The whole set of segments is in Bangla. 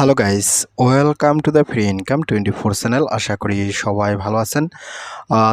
Hello guys welcome to the free income twenty four channel আশা করি সবাই ভালো আছেন।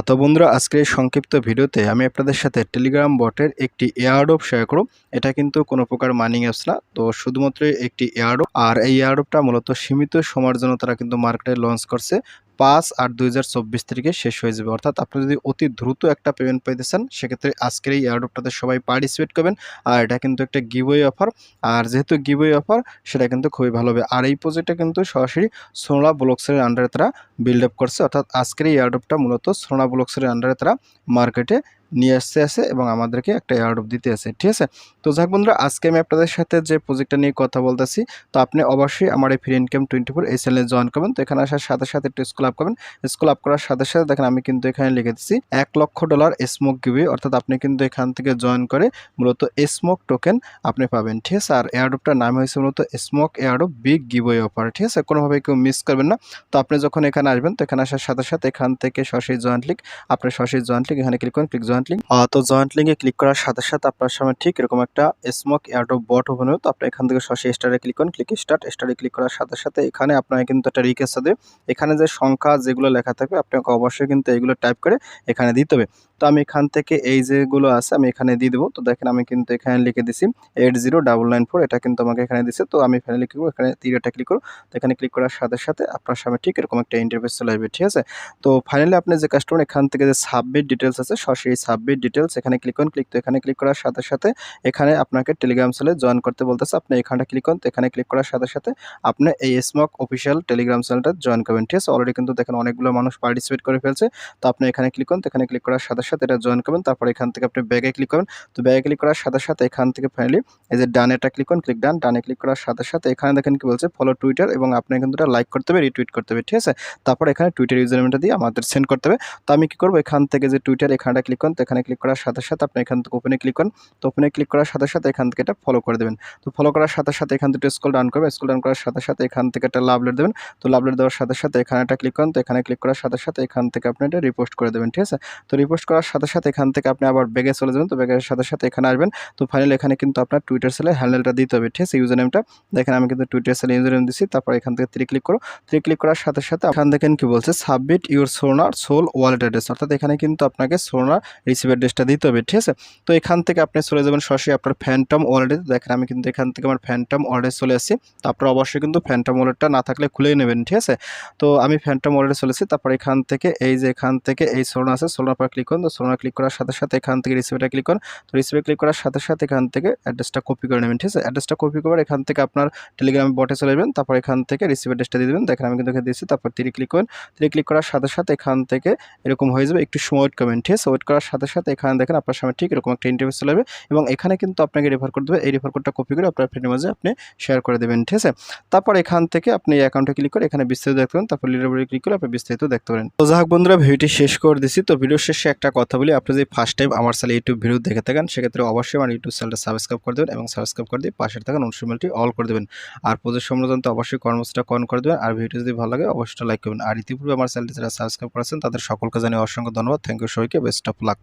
তো বন্ধুরা, আজকের এই সংক্ষিপ্ত ভিডিওতে আমি আপনাদের সাথে টেলিগ্রাম বটের একটি এয়ারডোপ শেয়ার করব। এটা কিন্তু কোনো প্রকার মাইনিং অ্যাপস না। তো শুধুমাত্র একটি এয়ারডোপ আর এই এয়ারডোপটা মূলত সীমিত সময়ের জন্য তারা কিন্তু মার্কেটে লঞ্চ করছে। পাঁচ আর দুই হাজার চব্বিশ তারিখে শেষ হয়ে যাবে। অর্থাৎ আপনি যদি অতি দ্রুত একটা পেমেন্ট পেতে চান সেক্ষেত্রে আজকের এই এয়ারড্রপটাতে সবাই পার্টিসিপেট করবেন। আর এটা কিন্তু একটা গিভওয়ে অফার আর যেহেতু গিভওয়ে অফার সেটা কিন্তু খুবই ভালো হবে। আর এই প্রজেক্টটা কিন্তু সরাসরি সোনা ব্লকসের আন্ডারে তারা বিল্ড আপ করছে। অর্থাৎ আজকের এই এয়ারড্রপটা মূলত সোনা ব্লকসের আন্ডারে তারা মার্কেটে নিয়ে আসতে আছে এবং আমাদেরকে একটা এয়ারডপ দিতে আছে, ঠিক আছে? তো যাক বন্ধুরা, আজকে আমি আপনাদের সাথে যে প্রজেক্টটা নিয়ে কথা বলতেছি, তো আপনি অবশ্যই আমার এই ফ্রি ইনকাম টোয়েন্টি ফোর এই চ্যানেলে জয়েন করবেন। তো এখানে আসার সাথে সাথে একটু স্কুল আপ করবেন। স্কুল আপ করার সাথে সাথে দেখেন আমি কিন্তু এখানে লিখে দিচ্ছি, এক লক্ষ ডলার স্মোক গিভে অর্থাৎ আপনি কিন্তু এখান থেকে জয়েন করে মূলত স্মোক টোকেন আপনি পাবেন, ঠিক আছে? আর এয়ারডপটার নাম হয়েছে মূলত smoke airdrop big giveaway offer ঠিক আছে? কোনোভাবে কেউ মিস করবেন না। তো আপনি যখন এখানে আসবেন, তো এখানে আসার সাথে সাথে এখান থেকে সরাসরি জয়েন্ট লিঙ্ক আপনার সরাসরি জয়েন্ট লিঙ্ক এখানে ক্লিক করুন ক্লিক লিঙ্ক তো জয়েন্ট লিঙ্কে ক্লিক করার সাথে সাথে আপনার সামনে ঠিক এরকম একটা স্মোক এয়ারডপ বট ওপেন হবে তো আপনি এখান থেকে সরাসরি স্টারে ক্লিক করুন ক্লিক স্টার্ট স্টারে ক্লিক করার সাথে সাথে এখানে আপনাকে কিন্তু একটা রিকোয়েস্ট দেবে। এখানে যে সংখ্যা যেগুলো লেখা থাকবে আপনাকে অবশ্যই কিন্তু এগুলো টাইপ করে এখানে দিতে হবে। তো আমি এখান থেকে এই যেগুলো আছে, আমি এখানে দিয়ে দেবো। তো দেখেন আমি কিন্তু এখানে লিখে দিছি eight zero double nine four এটা কিন্তু আমাকে এখানে দিছে। তো আমি ক্লিক করব এখানে তিরটা ক্লিক করো তো এখানে ক্লিক করার সাথে সাথে আপনার সামনে ঠিক এরকম একটা ইন্টারফেস চলে আসবে, ঠিক আছে? তো ফাইনালি আপনি যে কাস্টমার এখান থেকে যে সাবমিট ডিটেলস আছে, সরাসরি সাবমিট ডিটেলস এখানে ক্লিক করুন ক্লিক তো এখানে ক্লিক করার সাথে সাথে এখানে আপনাকে টেলিগ্রাম সেলে জয়েন করতে বলতেছে। আপনি এখানটা ক্লিক করুন তো এখানে ক্লিক করার সাথে সাথে আপনি এই স্মক অফিসিয়াল টেলিগ্রাম চ্যানেলটা জয়েন করবেন। ঠিক আছে? অলরেডি কিন্তু দেখেন অনেকগুলো মানুষ পার্টিসিপেট করে ফেলছে। তো আপনি এখানে ক্লিক করুন তো এখানে ক্লিক করার সাথে সাথে এটা জয়েন করবেন। তারপর এখান থেকে আপনি ব্যাগে ক্লিক করবেন। তো ব্যাগে ক্লিক করার সাথে সাথে এখান থেকে ফাইনালি এই যে ডানে এটা ক্লিক করুন ক্লিক ডান ডানে ক্লিক করার সাথে সাথে এখানে দেখেন কি বলছে ফলো টুইটার এবং আপনি কিন্তু এটা লাইক করতে হবে রিটুইট করতে হবে। ঠিক আছে? তারপর এখানে টুইটার ইউজার নেমটা দিয়ে আমাদের সেন্ড করতে হবে। তো আমি কি করব? এখান থেকে যে টুইটার এখানটা ক্লিক করুন তো এখানে ক্লিক করার সাথে সাথে আপনি এখান থেকে ওপেনে ক্লিক করুন। তো ওপেনে ক্লিক করার সাথে সাথে এখান থেকে এটা ফলো করে দেবেন। তো ফলো করার সাথে সাথে এখান থেকে স্কুল ডাউন করবেন। স্কুল ডাউন করার সাথে সাথে এখান থেকে একটা লাভলেট দেবেন। তো লাভলেট দেওয়ার সাথে সাথে এখানে একটা ক্লিক করুন। তো এখানে ক্লিক করার সাথে সাথে এখান থেকে আপনি এটা রিপোস্ট করে দেবেন, ঠিক আছে? তো রিপোস্ট করার সাথে সাথে এখান থেকে আপনি আবার ব্যাগে চলে যাবেন। তো ব্যাগের সাথে সাথে এখানে আসবেন। তো ফাইনালি এখানে কিন্তু আপনার টুইটার সেলে হ্যান্ডেলটা দিতে হবে, ঠিক আছে? ইউজার নেমটা দেখেন আমি কিন্তু টুইটার সেলে ইউজার নেম দিচ্ছি তারপর এখান থেকে থ্রি ক্লিক করো। থ্রি ক্লিক করার সাথে সাথে এখান দেখেন কি বলছে? সাবমিট ইউর সোনার সোল ওয়ালেট অ্যাড্রেস অর্থাৎ এখানে কিন্তু আপনাকে সোনার রিসিভ অ্যাড্রেসটা দিতে হবে, ঠিক আছে? তো এখান থেকে আপনি চলে যাবেন সরাসরি আপনার ফ্যান্টম ওয়ালেটে দেখেন, আমি কিন্তু এখান থেকে আমার ফ্যান্টম ওয়ালেটে চলে আসছি। তো আপনার অবশ্যই কিন্তু ফ্যান্টম ওয়ালেটটা না থাকলে খুলেই নেবেন, ঠিক আছে? তো আমি ফ্যান্টম ওয়ালেটে চলেছি তারপর এখান থেকে, এই যে এখান থেকে এই সোনা আছে সোনার পর ক্লিক করুন। তো সোনা ক্লিক করার সাথে সাথে এখান থেকে রিসিভটা ক্লিক করুন। তো রিসিভে ক্লিক করার সাথে সাথে এখান থেকে অ্যাড্রেসটা কপি করে নেবেন, ঠিক আছে? অ্যাড্রেসটা কপি করে এখান থেকে আপনার টেলিগ্রামে বটে চলে যাবেন তারপর এখান থেকে রিসিভ অ্যাড্রেসটা দিয়ে দেবেন। দেখেন, আমি কিন্তু দিয়েছি। তারপর তিরি ক্লিক করুন। তিরি ক্লিক করার সাথে সাথে এখান থেকে এরকম হয়ে যাবে। একটু সময় ওয়েট করবেন ঠিক আছে? ওয়েট করার সাথে সাথে এখানে দেখেন আপনার সামনে ঠিক এরকম একটা ইন্টারভিউ চলে যাবে এবং এখানে কিন্তু আপনাকে রেফার করতে হবে, এই রেফার কোডটা কপি করে আপনার ফ্রেন্ডের মাঝে আপনি শেয়ার করে দেবেন, ঠিক আছে? তারপর এখান থেকে আপনি এই অ্যাকাউন্টে ক্লিক করে এখানে বিস্তারিত দেখতে পারেন, তারপর লিডার বোর্ডে ক্লিক করে আপনি বিস্তারিত দেখতে পারেন। তো যাই হোক বন্ধুরা, ভিডিওটি শেষ করে দিচ্ছি তো ভিডিও শেষে একটা কথা বলি, আপনি যদি ফার্স্ট টাইম আমার চ্যানেল ইউটিউব ভিডিও দেখে থাকেন, সেক্ষেত্রে অবশ্যই আমার ইউটিউব চ্যানেলটা সাবস্ক্রাইব করে দেবেন এবং সাবস্ক্রাইব করে দিয়ে পাশে থাকা নোটিফিকেশনটি অল করে দেবেন। আর প্রজেক্ট সম্বন্ধে অবশ্যই কর্মসূচিটা কন করে দেবেন, আর ভিডিও যদি ভালো লাগে, অবশ্যই লাইক করবেন। আর ইতিপূর্বে আমার চ্যানেলটি যারা সাবস্ক্রাইব করেছেন, তাদের সকলকে জানিয়ে অসংখ্য ধন্যবাদ। থ্যাংক ইউ সবাইকে বেস্ট অফ লাক